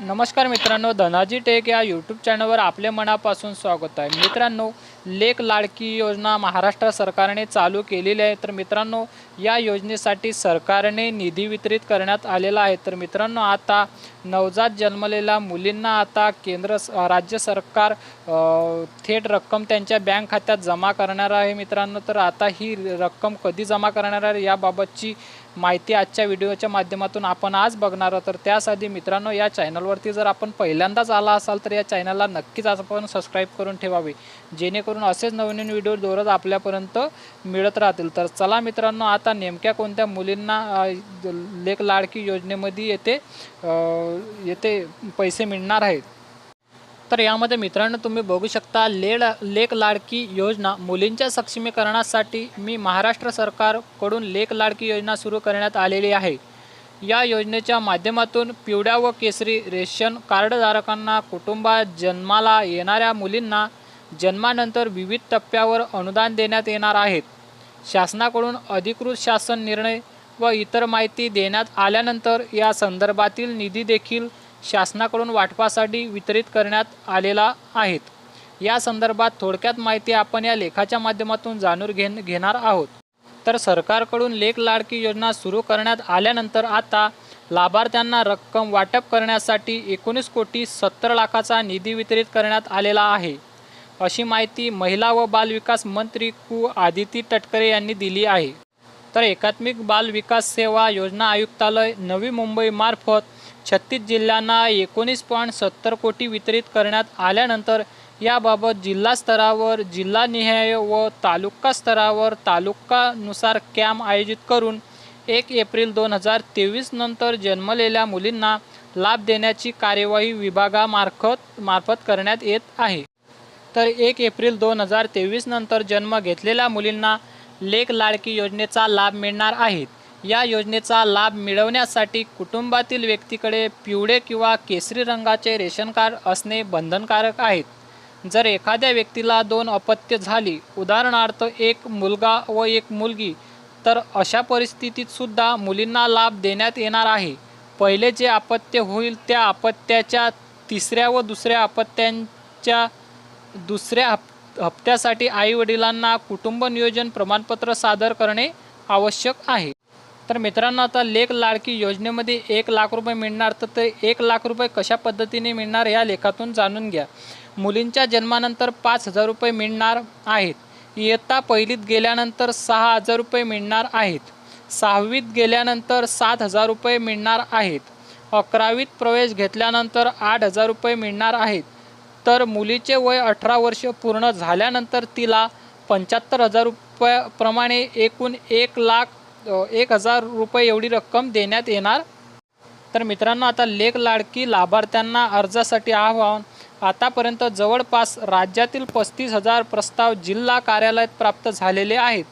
नमस्कार मित्रांनो धनाजी टेक या यूट्यूब चॅनलवर आपले मनापासून स्वागत आहे. मित्रांनो लेख लाडकी योजना महाराष्ट्र सरकारने चालू केलेली आहे. तर मित्रांनो या योजनेसाठी सरकारने निधी वितरित करण्यात आलेला आहे. तर मित्रांनो आता नवजात जन्मलेल्या मुलींना आता केंद्र राज्य सरकार थेट रक्कम त्यांच्या बँक खात्यात जमा करणार आहे. मित्रांनो तर आता ही रक्कम कधी जमा करणार आहे याबाबतची माहिती आजच्या व्हिडिओच्या माध्यमातून आपण आज बघणार आहोत. तर त्यासाठी मित्रांनो या चॅनलवरती जर आपण पहिल्यांदाच आला असाल तर या चॅनलला नक्कीच आपण सबस्क्राईब करून ठेवावे. जेणेकरून असेच नवनवीन व्हिडिओ दररोज आपल्यापर्यंत मिळत राहतील. तर चला मित्रांनो आता नेमक्या कोणत्या मुलींना लेख लाडकी योजनेमध्ये येते येथे येते पैसे मिळणार आहेत? तर यामध्ये मित्रांनो तुम्ही बघू शकता लेड लेख लाडकी योजना मुलींच्या सक्षमीकरणासाठी मी महाराष्ट्र सरकारकडून लेख लाडकी योजना सुरू करण्यात आलेली आहे. या योजनेच्या माध्यमातून पिवळ्या व केसरी रेशन कार्डधारकांना कुटुंबात जन्माला येणाऱ्या मुलींना जन्मानंतर विविध टप्प्यावर अनुदान देण्यात येणार आहेत. शासनाकडून अधिकृत शासन निर्णय व इतर माहिती देण्यात आल्यानंतर या संदर्भातील निधी देखील शासनाकडून वाटपासाठी वितरित करण्यात आलेला आहेत. या संदर्भात थोडक्यात माहिती आपण या लेखाच्या माध्यमातून जाणून घेण घेणार आहोत. तर सरकारकडून लेख लाडकी योजना सुरू करण्यात आल्यानंतर आता लाभार्थ्यांना रक्कम वाटप करण्यासाठी एकोणीस कोटी सत्तर लाखाचा निधी वितरित करण्यात आलेला आहे. अशी माहिती महिला व बालविकास मंत्री कु. आदिती तटकरे यांनी दिली आहे. तर एकात्मिक बाल विकास सेवा योजना आयुक्तालय नवी मुंबईमार्फत छत्तीस जिल्ह्यांना एकोणीस पॉईंट सत्तर कोटी वितरित करण्यात आल्यानंतर याबाबत जिल्हा स्तरावर जिल्हानिहाय व तालुका स्तरावर तालुकानुसार कॅम्प आयोजित करून एक एप्रिल दोन हजार तेवीस नंतर जन्मलेल्या मुलींना लाभ देण्याची कार्यवाही विभागामार्फत मार्फत करण्यात येत आहे. तर एक एप्रिल दोन हजार तेवीस नंतर जन्म घेतलेल्या मुलींना लेख लाडकी योजनेचा लाभ मिळणार आहेत या योजनेचा लाभ मिळवण्यासाठी कुटुंबातील व्यक्तीकडे पिवळे किंवा केसरी रंगाचे रेशन कार्ड असणे बंधनकारक आहेत जर एखाद्या व्यक्तीला दोन अपत्य झाली उदाहरणार्थ एक मुलगा व एक मुलगी तर अशा परिस्थितीत सुद्धा मुलींना लाभ देण्यात येणार आहे. पहिले जे अपत्य होईल त्या अपत्याच्या तिसऱ्या व दुसऱ्या अपत्यांच्या दुसऱ्या हप हप्त्यासाठी आईवडिलांना कुटुंब नियोजन प्रमाणपत्र सादर करणे आवश्यक आहे. तर मित्रांनो आता लेख लाडकी योजनेमध्ये एक लाख रुपये मिळणार तर ते एक लाख रुपये कशा पद्धतीने मिळणार या लेखातून जाणून घ्या. मुलींच्या जन्मानंतर पाच हजार रुपये मिळणार आहेत. इयत्ता पहिलीत गेल्यानंतर सहा हजार रुपये मिळणार आहेत. सहावीत गेल्यानंतर सात हजार रुपये मिळणार आहेत. अकरावीत प्रवेश घेतल्यानंतर आठ हजार रुपये मिळणार आहेत. तर मुलीचे वय अठरा वर्ष पूर्ण झाल्यानंतर तिला पंच्याहत्तर हजार रुपयाप्रमाणे एकूण एक लाख एक हजार रुपये एवढी रक्कम देण्यात येणार. तर मित्रांनो आता लेख लाडकी लाभार्थ्यांना अर्जासाठी आवाहन. आतापर्यंत जवळपास राज्यातील पस्तीस हजार प्रस्ताव जिल्हा कार्यालयात प्राप्त झालेले आहेत.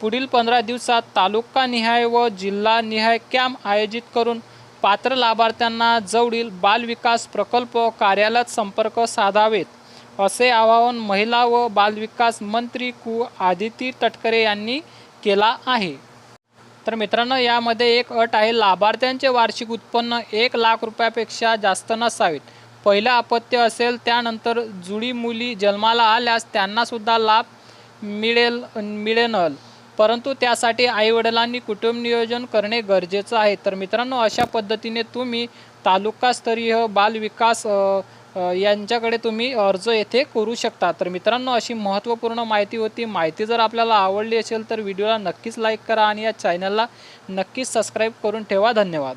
पुढील पंधरा दिवसात तालुकानिहाय व जिल्हानिहाय कॅम्प आयोजित करून पात्र लाभार्थ्यांना जवळील बालविकास प्रकल्प कार्यालयात संपर्क साधावेत असे आवाहन महिला व बालविकास मंत्री कु. आदिती तटकरे यांनी केला आहे. तर मित्रांनो यामध्ये एक अट आहे लाभार्थ्यांचे वार्षिक उत्पन्न एक लाख रुपयापेक्षा जास्त नसावेत. पहिलं अपत्य असेल त्यानंतर जुळी मुली जन्माला आल्यास त्यांनासुद्धा लाभ मिळेल मिळेल परंतु त्यासाठी आईवडिलांनी कुटुंब नियोजन करणे गरजेचं आहे. तर मित्रांनो अशा पद्धतीने तुम्ही तालुकास्तरीय बालविकास यांच्याकडे तुम्ही अर्ज येथे करू शकता. तर मित्रांनो अशी महत्त्वपूर्ण माहिती होती. माहिती जर आपल्याला आवडली असेल तर व्हिडिओला नक्कीच लाईक करा आणि या चॅनलला नक्कीच सबस्क्राईब करून ठेवा. धन्यवाद.